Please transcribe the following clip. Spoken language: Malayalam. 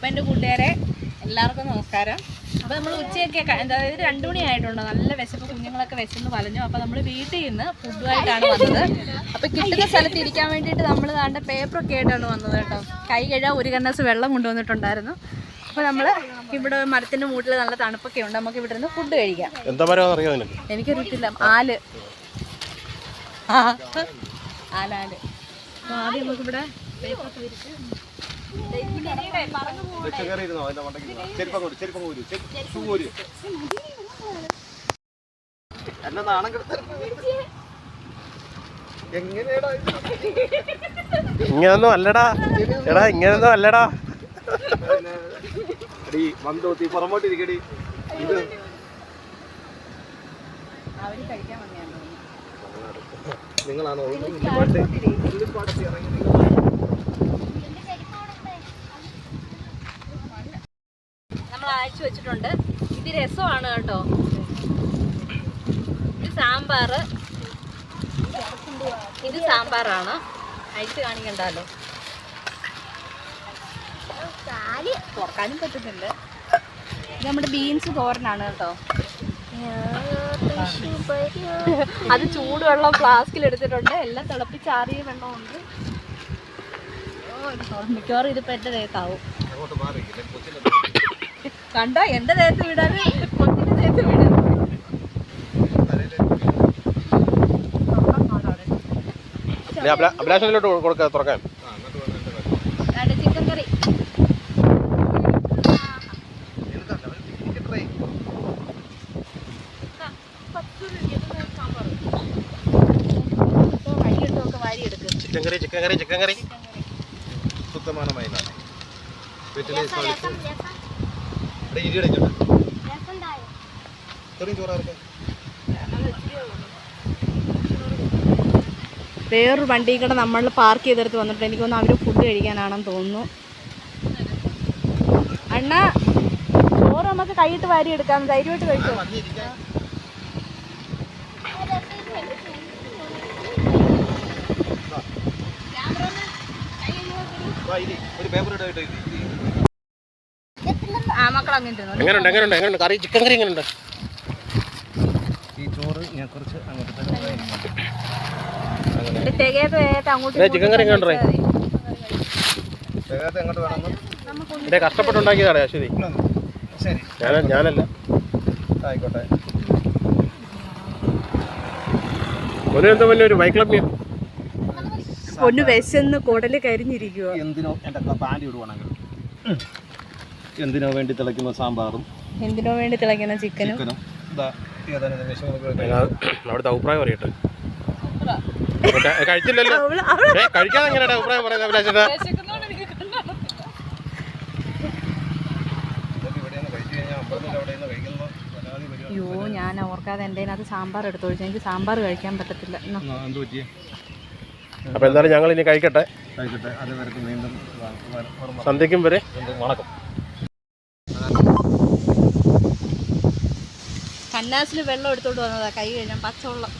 അപ്പം എന്റെ കൂട്ടുകാരെ എല്ലാവർക്കും നമസ്കാരം. അപ്പോൾ നമ്മൾ ഉച്ചയൊക്കെ എന്താ അതായത് രണ്ടു മണിയായിട്ടുണ്ട് നല്ല വിശപ്പ് കുഞ്ഞുങ്ങളൊക്കെ വിശന്ന് വലഞ്ഞു അപ്പോൾ നമ്മൾ വീട്ടിൽ നിന്ന് ഫുഡുമായിട്ടാണ് വന്നത്. അപ്പോൾ കിട്ടുന്ന സ്ഥലത്ത് ഇരിക്കാൻ വേണ്ടിയിട്ട് നമ്മൾ താണ്ട പേപ്പറൊക്കെ ആയിട്ടാണ് വന്നത് കേട്ടോ. കൈ കഴുകാൻ ഒരു കണ്ണസ് വെള്ളം കൊണ്ടുവന്നിട്ടുണ്ടായിരുന്നു. അപ്പോൾ നമ്മൾ ഇവിടെ മരത്തിന്റെ മൂട്ടിൽ നല്ല തണുപ്പൊക്കെ ഉണ്ട്. നമുക്ക് ഇവിടെ നിന്ന് ഫുഡ് കഴിക്കാം. എന്താ എനിക്കറിയത്തില്ല. ആൽ. ആലാൽ. അപ്പോൾ ആദ്യം നമുക്കിവിടെ പേപ്പറൊക്കെ വിരിച്ച് പറഞ്ഞു എന്നെ നാണം കെടുത്ത എങ്ങനെയാടാ ഇങ്ങനൊന്നും അല്ലടാ. എടാ ഇങ്ങനൊന്നും അല്ലടാ. എടീ വന്തോത്തി ഇത് കഴിക്കാൻ വന്നതാണ് തോന്നുന്നു. നിങ്ങളാണോ? ഉള്ളിപ്പാട്ട് ഉള്ളിപ്പാടത്ത് ഇറങ്ങി നിങ്ങൾ അയച്ചു വെച്ചിട്ടുണ്ട്. ഇത് രസമാണ് കേട്ടോ. ഇത് സാമ്പാർ ഇത് സാമ്പാറാണ്. അയച്ച് കാണിക്കണ്ടല്ലോ. തുറക്കാനും പറ്റുന്നില്ല ഇത് നമ്മുടെ ബീൻസ് തോരനാണ് കേട്ടോ. അത് ചൂടുവെള്ളം ഫ്ലാസ്കിൽ എടുത്തിട്ടുണ്ട്. എല്ലാം തിളപ്പിച്ചാറിയ വെള്ളമുണ്ട്. മിക്കവാറും ഇത് പെട്ടതേക്കാവും കണ്ടോ? എന്റെ ദേഹത്ത് വിടാന് കൊച്ചിന്റെ ദേഹത്ത് വിടാൻ അഭിലാഷനിലോട്ട് കൊടുക്ക തുറക്കാൻ. ചിക്കൻ കറി വഴിയിട്ടൊക്കെ വാരി എടുക്കും. ചിക്കൻ കറി ചിക്കൻ കറി ചിക്കൻ കറി വീട്ടിലെ വേറൊരു വണ്ടി കൂടെ നമ്മൾ പാർക്ക് ചെയ്തെടുത്ത് വന്നിട്ട് എനിക്ക് തോന്നുന്നു അവർ ഫുഡ് കഴിക്കാനാണെന്ന് തോന്നുന്നു. അണ്ണ ചോറ് നമുക്ക് കൈയിട്ട് വാരി എടുക്കാം. ധൈര്യമായിട്ട് കഴിച്ചോ? ഒരു പേപ്പർ ഇടായിട്ട് എങ്ങനെയുണ്ട് എങ്ങനെയുണ്ട് എങ്ങനെയുണ്ട് കറി ചിക്കൻ കറി എങ്ങനെയുണ്ട് ഈ ചോറ് ഞാൻ കുറച്ച് അങ്ങോട്ട് ചിക്കൻ കറി എങ്ങനെയുണ്ട് ഇതേ കഷ്ടപ്പെട്ടുണ്ടാക്കിയതാണ് അശ്വതി ശരി. ഞാൻ ഞാനല്ല ആയിക്കോട്ടെ. എന്താ ഒരു ബൈക്ക് ക്ലബ് പൊന്നു വിശന്ന് കുടൽ കരിഞ്ഞിരിക്കുക എന്തിനോ എന്റെ പാന്റ് ഇടുവാണെങ്കിൽ. എന്തിനോ വേണ്ടി തിളയ്ക്കുന്ന സാമ്പാറും എന്തിനോ വേണ്ടി തിളയ്ക്കുന്ന ചിക്കനും? ചിക്കനും. ഇതാ ഏതാനും അവിടുത്തെ അഭിപ്രായം പറയട്ടെ കഴിച്ചില്ലല്ലോ. കഴിക്കാതെ എങ്ങനെയാണ് അഭിപ്രായം പറയുന്നത് അഭിലാഷേട്ടാ അയ്യോ ഞാൻ ഓർക്കാതെ എന്റെ അത് സാമ്പാർ എടുത്തു ഒഴിച്ചു. എനിക്ക് സാമ്പാർ കഴിക്കാൻ പറ്റത്തില്ല. അപ്പോൾ അപ്പൊ എന്തായാലും ഞങ്ങൾ ഇനി കഴിക്കട്ടെ. കഴിക്കട്ടെ. അത് വീണ്ടും വരെ. വണക്കം. കന്നാസിന് വെള്ളം എടുത്തോണ്ട് വന്നതാ കൈ കഴിഞ്ഞാൽ പച്ചവെള്ളം.